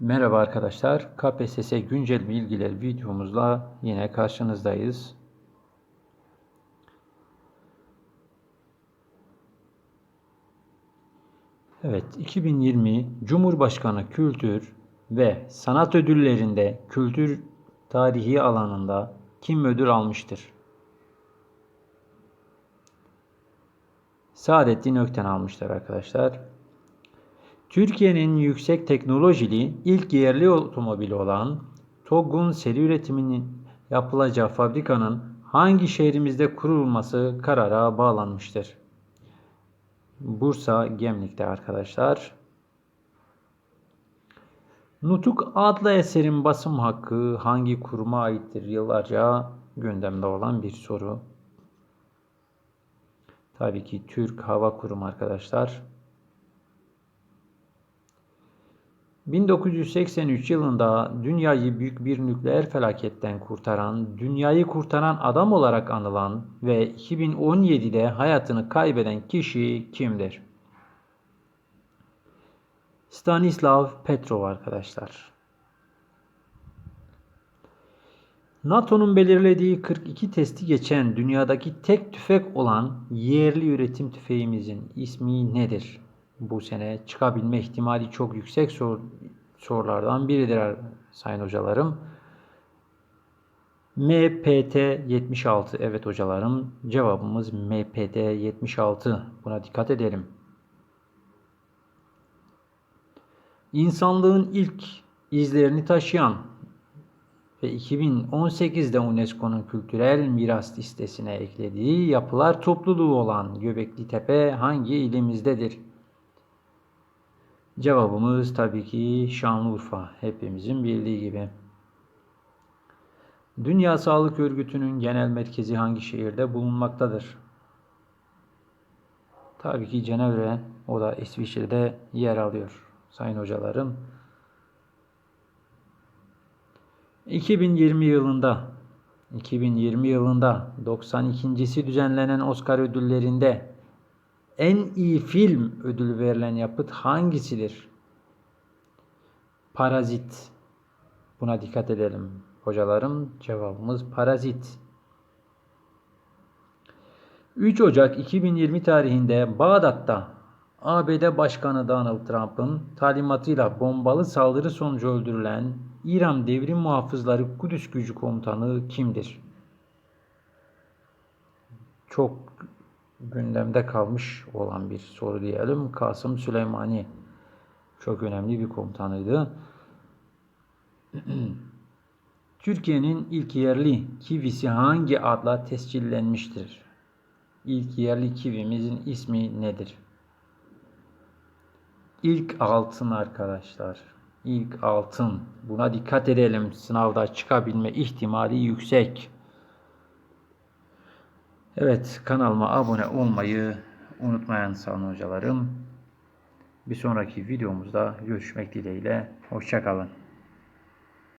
Merhaba arkadaşlar. KPSS güncel bilgiler videomuzla yine karşınızdayız. Evet, 2020 Cumhurbaşkanı Kültür ve Sanat Ödülleri'nde kültür tarihi alanında kim ödül almıştır? Saadettin Ökten almışlar arkadaşlar. Türkiye'nin yüksek teknolojili ilk yerli otomobili olan TOGG'un seri üretiminin yapılacağı fabrikanın hangi şehrimizde kurulması karara bağlanmıştır? Bursa Gemlik'te arkadaşlar. Nutuk adlı eserin basım hakkı hangi kuruma aittir? Yıllarca gündemde olan bir soru. Tabii ki Türk Hava Kurumu arkadaşlar. 1983 yılında dünyayı büyük bir nükleer felaketten kurtaran, dünyayı kurtaran adam olarak anılan ve 2017'de hayatını kaybeden kişi kimdir? Stanislav Petrov arkadaşlar. NATO'nun belirlediği 42 testi geçen dünyadaki tek tüfek olan yerli üretim tüfeğimizin ismi nedir? Bu sene çıkabilme ihtimali çok yüksek sor sorulardan biridir sayın hocalarım. MPT 76 evet hocalarım cevabımız MPT 76 buna dikkat edelim. İnsanlığın ilk izlerini taşıyan ve 2018'de UNESCO'nun kültürel miras listesine eklediği yapılar topluluğu olan Göbekli Tepe hangi ilimizdedir? Cevabımız tabii ki Şanlıurfa. Hepimizin bildiği gibi. Dünya Sağlık Örgütü'nün genel merkezi hangi şehirde bulunmaktadır? Tabii ki Cenevre, o da İsviçre'de yer alıyor sayın hocalarım. 2020 yılında 2020 yılında 92.si düzenlenen Oscar ödüllerinde en iyi film ödülü verilen yapıt hangisidir? Parazit. Buna dikkat edelim. Hocalarım cevabımız parazit. 3 Ocak 2020 tarihinde Bağdat'ta ABD Başkanı Donald Trump'ın talimatıyla bombalı saldırı sonucu öldürülen İran Devrim Muhafızları Kudüs Gücü Komutanı kimdir? Çok gündemde kalmış olan bir soru diyelim. Kasım Süleymani çok önemli bir komutanıydı. Türkiye'nin ilk yerli kivisi hangi adla tescillenmiştir? İlk yerli kivimizin ismi nedir? İlk altın arkadaşlar. İlk altın. Buna dikkat edelim. Sınavda çıkabilme ihtimali yüksek. Evet kanalıma abone olmayı unutmayan sağ hocalarım. Bir sonraki videomuzda görüşmek dileğiyle. Hoşçakalın.